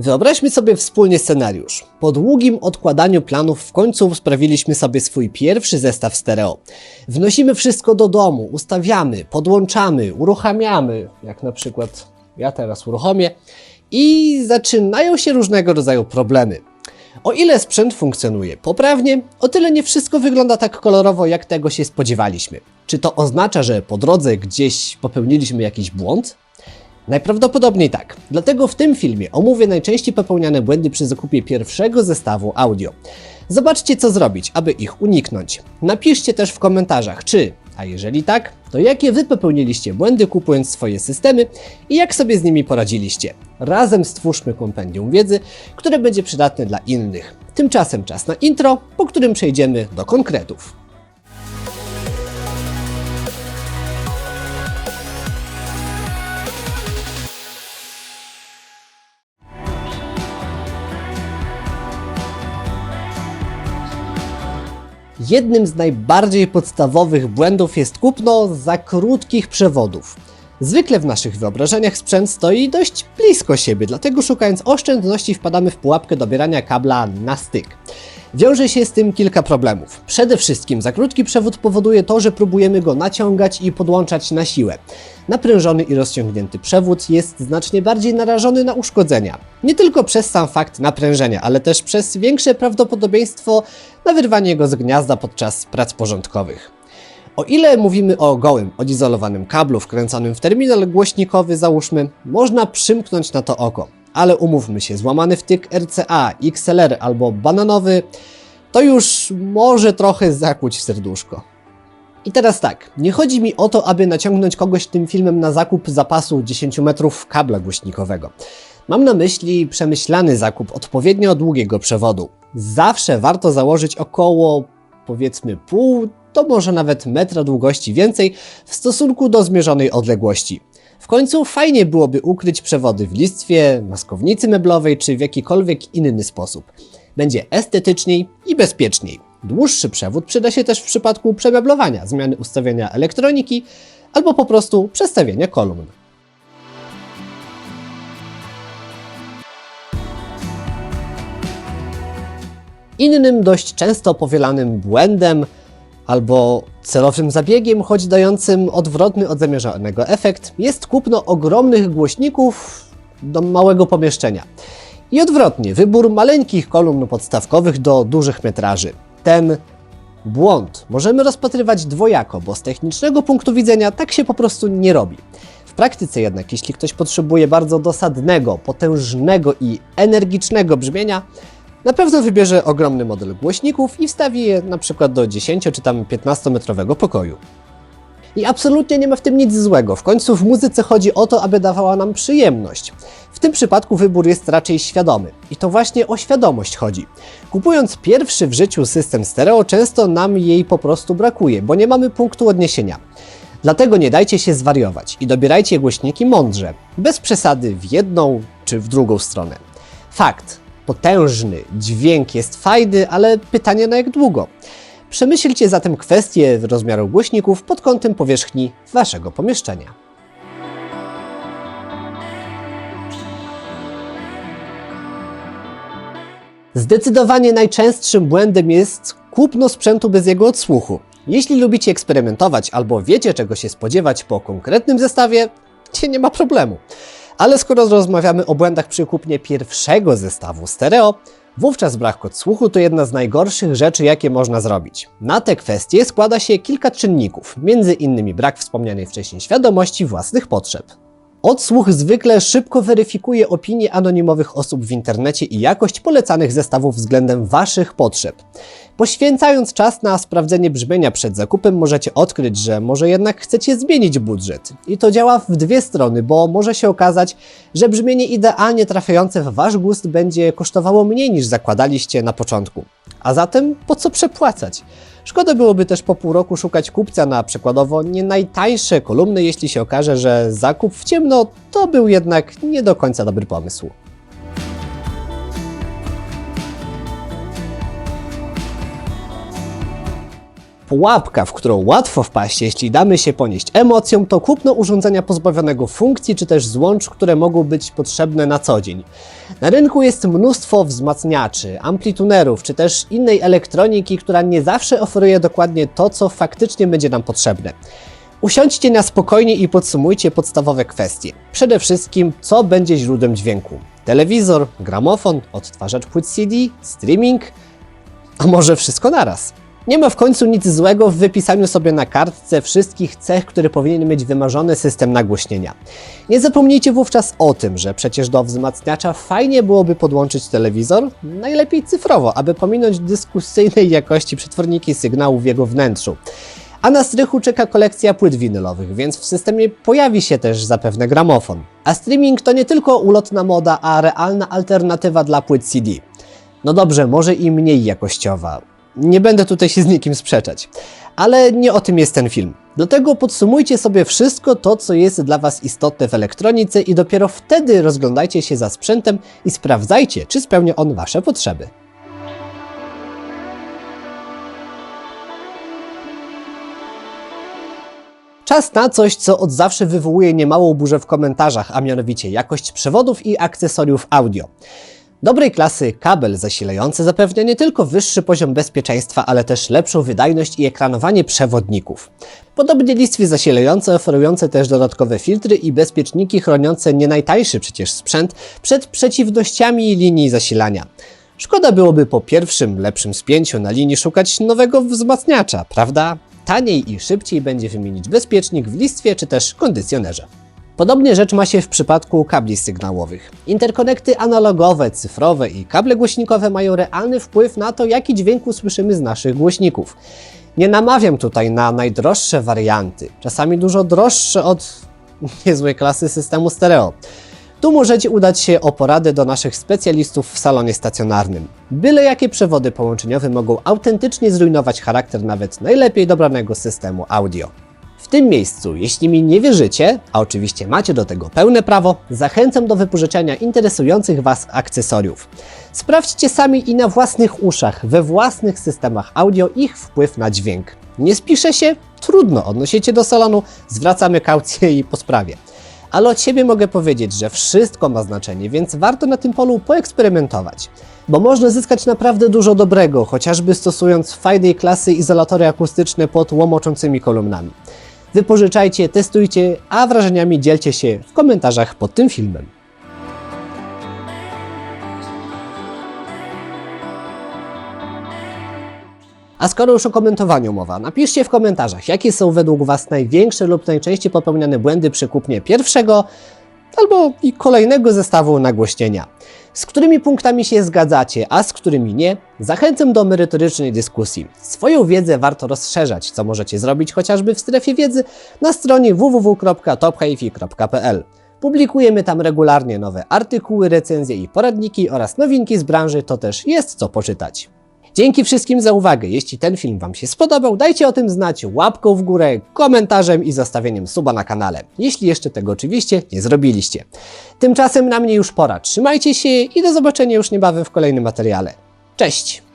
Wyobraźmy sobie wspólnie scenariusz. Po długim odkładaniu planów w końcu sprawiliśmy sobie swój pierwszy zestaw stereo. Wnosimy wszystko do domu, ustawiamy, podłączamy, uruchamiamy, jak na przykład ja teraz uruchomię, i zaczynają się różnego rodzaju problemy. O ile sprzęt funkcjonuje poprawnie, o tyle nie wszystko wygląda tak kolorowo, jak tego się spodziewaliśmy. Czy to oznacza, że po drodze gdzieś popełniliśmy jakiś błąd? Najprawdopodobniej tak. Dlatego w tym filmie omówię najczęściej popełniane błędy przy zakupie pierwszego zestawu audio. Zobaczcie co zrobić, aby ich uniknąć. Napiszcie też w komentarzach, czy, a jeżeli tak, to jakie wy popełniliście błędy kupując swoje systemy i jak sobie z nimi poradziliście. Razem stwórzmy kompendium wiedzy, które będzie przydatne dla innych. Tymczasem czas na intro, po którym przejdziemy do konkretów. Jednym z najbardziej podstawowych błędów jest kupno za krótkich przewodów. Zwykle w naszych wyobrażeniach sprzęt stoi dość blisko siebie, dlatego szukając oszczędności wpadamy w pułapkę dobierania kabla na styk. Wiąże się z tym kilka problemów. Przede wszystkim za krótki przewód powoduje to, że próbujemy go naciągać i podłączać na siłę. Naprężony i rozciągnięty przewód jest znacznie bardziej narażony na uszkodzenia. Nie tylko przez sam fakt naprężenia, ale też przez większe prawdopodobieństwo na wyrwanie go z gniazda podczas prac porządkowych. O ile mówimy o gołym, odizolowanym kablu wkręconym w terminal głośnikowy, załóżmy, można przymknąć na to oko. Ale umówmy się, złamany wtyk RCA, XLR albo bananowy, to już może trochę zakłuć serduszko. I teraz tak, nie chodzi mi o to, aby naciągnąć kogoś tym filmem na zakup zapasu 10 metrów kabla głośnikowego. Mam na myśli przemyślany zakup odpowiednio długiego przewodu. Zawsze warto założyć około, powiedzmy, pół, to może nawet metra długości więcej w stosunku do zmierzonej odległości. W końcu fajnie byłoby ukryć przewody w listwie, maskownicy meblowej czy w jakikolwiek inny sposób. Będzie estetyczniej i bezpieczniej. Dłuższy przewód przyda się też w przypadku przemeblowania, zmiany ustawienia elektroniki albo po prostu przestawienia kolumn. Innym dość często powielanym błędem albo celowym zabiegiem, choć dającym odwrotny od zamierzonego efekt, jest kupno ogromnych głośników do małego pomieszczenia. I odwrotnie, wybór maleńkich kolumn podstawkowych do dużych metraży. Ten błąd możemy rozpatrywać dwojako, bo z technicznego punktu widzenia tak się po prostu nie robi. W praktyce jednak, jeśli ktoś potrzebuje bardzo dosadnego, potężnego i energicznego brzmienia, na pewno wybierze ogromny model głośników i wstawi je na przykład do 10 czy tam 15 metrowego pokoju. I absolutnie nie ma w tym nic złego. W końcu w muzyce chodzi o to, aby dawała nam przyjemność. W tym przypadku wybór jest raczej świadomy. I to właśnie o świadomość chodzi. Kupując pierwszy w życiu system stereo, często nam jej po prostu brakuje, bo nie mamy punktu odniesienia. Dlatego nie dajcie się zwariować i dobierajcie głośniki mądrze, bez przesady w jedną czy w drugą stronę. Fakt, potężny dźwięk jest fajny, ale pytanie na jak długo. Przemyślcie zatem kwestię rozmiaru głośników pod kątem powierzchni waszego pomieszczenia. Zdecydowanie najczęstszym błędem jest kupno sprzętu bez jego odsłuchu. Jeśli lubicie eksperymentować albo wiecie czego się spodziewać po konkretnym zestawie, nie ma problemu. Ale skoro rozmawiamy o błędach przy kupnie pierwszego zestawu stereo, wówczas brak odsłuchu to jedna z najgorszych rzeczy, jakie można zrobić. Na te kwestie składa się kilka czynników, między innymi brak wspomnianej wcześniej świadomości własnych potrzeb. Odsłuch zwykle szybko weryfikuje opinie anonimowych osób w internecie i jakość polecanych zestawów względem Waszych potrzeb. Poświęcając czas na sprawdzenie brzmienia przed zakupem, możecie odkryć, że może jednak chcecie zmienić budżet. I to działa w dwie strony, bo może się okazać, że brzmienie idealnie trafiające w Wasz gust będzie kosztowało mniej niż zakładaliście na początku. A zatem po co przepłacać? Szkoda byłoby też po pół roku szukać kupca na przykładowo nie najtańsze kolumny, jeśli się okaże, że zakup w ciemno to był jednak nie do końca dobry pomysł. Pułapka, w którą łatwo wpaść, jeśli damy się ponieść emocjom, to kupno urządzenia pozbawionego funkcji czy też złącz, które mogą być potrzebne na co dzień. Na rynku jest mnóstwo wzmacniaczy, amplitunerów czy też innej elektroniki, która nie zawsze oferuje dokładnie to, co faktycznie będzie nam potrzebne. Usiądźcie na spokojnie i podsumujcie podstawowe kwestie. Przede wszystkim, co będzie źródłem dźwięku? Telewizor, gramofon, odtwarzacz płyt CD, streaming, a może wszystko naraz? Nie ma w końcu nic złego w wypisaniu sobie na kartce wszystkich cech, które powinien mieć wymarzony system nagłośnienia. Nie zapomnijcie wówczas o tym, że przecież do wzmacniacza fajnie byłoby podłączyć telewizor, najlepiej cyfrowo, aby pominąć dyskusyjnej jakości przetworniki sygnału w jego wnętrzu. A na strychu czeka kolekcja płyt winylowych, więc w systemie pojawi się też zapewne gramofon. A streaming to nie tylko ulotna moda, a realna alternatywa dla płyt CD. No dobrze, może i mniej jakościowa. Nie będę tutaj się z nikim sprzeczać. Ale nie o tym jest ten film. Dlatego podsumujcie sobie wszystko to, co jest dla Was istotne w elektronice i dopiero wtedy rozglądajcie się za sprzętem i sprawdzajcie, czy spełnia on Wasze potrzeby. Czas na coś, co od zawsze wywołuje niemałą burzę w komentarzach, a mianowicie jakość przewodów i akcesoriów audio. Dobrej klasy kabel zasilający zapewnia nie tylko wyższy poziom bezpieczeństwa, ale też lepszą wydajność i ekranowanie przewodników. Podobnie listwy zasilające oferujące też dodatkowe filtry i bezpieczniki chroniące nie najtańszy przecież sprzęt przed przeciwnościami linii zasilania. Szkoda byłoby po pierwszym, lepszym spięciu na linii szukać nowego wzmacniacza, prawda? Taniej i szybciej będzie wymienić bezpiecznik w listwie czy też kondycjonerze. Podobnie rzecz ma się w przypadku kabli sygnałowych. Interkonekty analogowe, cyfrowe i kable głośnikowe mają realny wpływ na to, jaki dźwięk usłyszymy z naszych głośników. Nie namawiam tutaj na najdroższe warianty, czasami dużo droższe od niezłej klasy systemu stereo. Tu możecie udać się o poradę do naszych specjalistów w salonie stacjonarnym. Byle jakie przewody połączeniowe mogą autentycznie zrujnować charakter nawet najlepiej dobranego systemu audio. W tym miejscu, jeśli mi nie wierzycie, a oczywiście macie do tego pełne prawo, zachęcam do wypożyczenia interesujących Was akcesoriów. Sprawdźcie sami i na własnych uszach, we własnych systemach audio ich wpływ na dźwięk. Nie spisze się? Trudno, odnosicie do salonu, zwracamy kaucję i po sprawie. Ale od siebie mogę powiedzieć, że wszystko ma znaczenie, więc warto na tym polu poeksperymentować. Bo można zyskać naprawdę dużo dobrego, chociażby stosując fajnej klasy izolatory akustyczne pod łomoczącymi kolumnami. Wypożyczajcie, testujcie, a wrażeniami dzielcie się w komentarzach pod tym filmem. A skoro już o komentowaniu mowa, napiszcie w komentarzach, jakie są według Was największe lub najczęściej popełniane błędy przy kupnie pierwszego albo i kolejnego zestawu nagłośnienia. Z którymi punktami się zgadzacie, a z którymi nie, zachęcam do merytorycznej dyskusji. Swoją wiedzę warto rozszerzać, co możecie zrobić chociażby w strefie wiedzy na stronie www.tophifi.pl. Publikujemy tam regularnie nowe artykuły, recenzje i poradniki oraz nowinki z branży, to też jest co poczytać. Dzięki wszystkim za uwagę. Jeśli ten film Wam się spodobał, dajcie o tym znać łapką w górę, komentarzem i zostawieniem suba na kanale. Jeśli jeszcze tego oczywiście nie zrobiliście. Tymczasem na mnie już pora. Trzymajcie się i do zobaczenia już niebawem w kolejnym materiale. Cześć!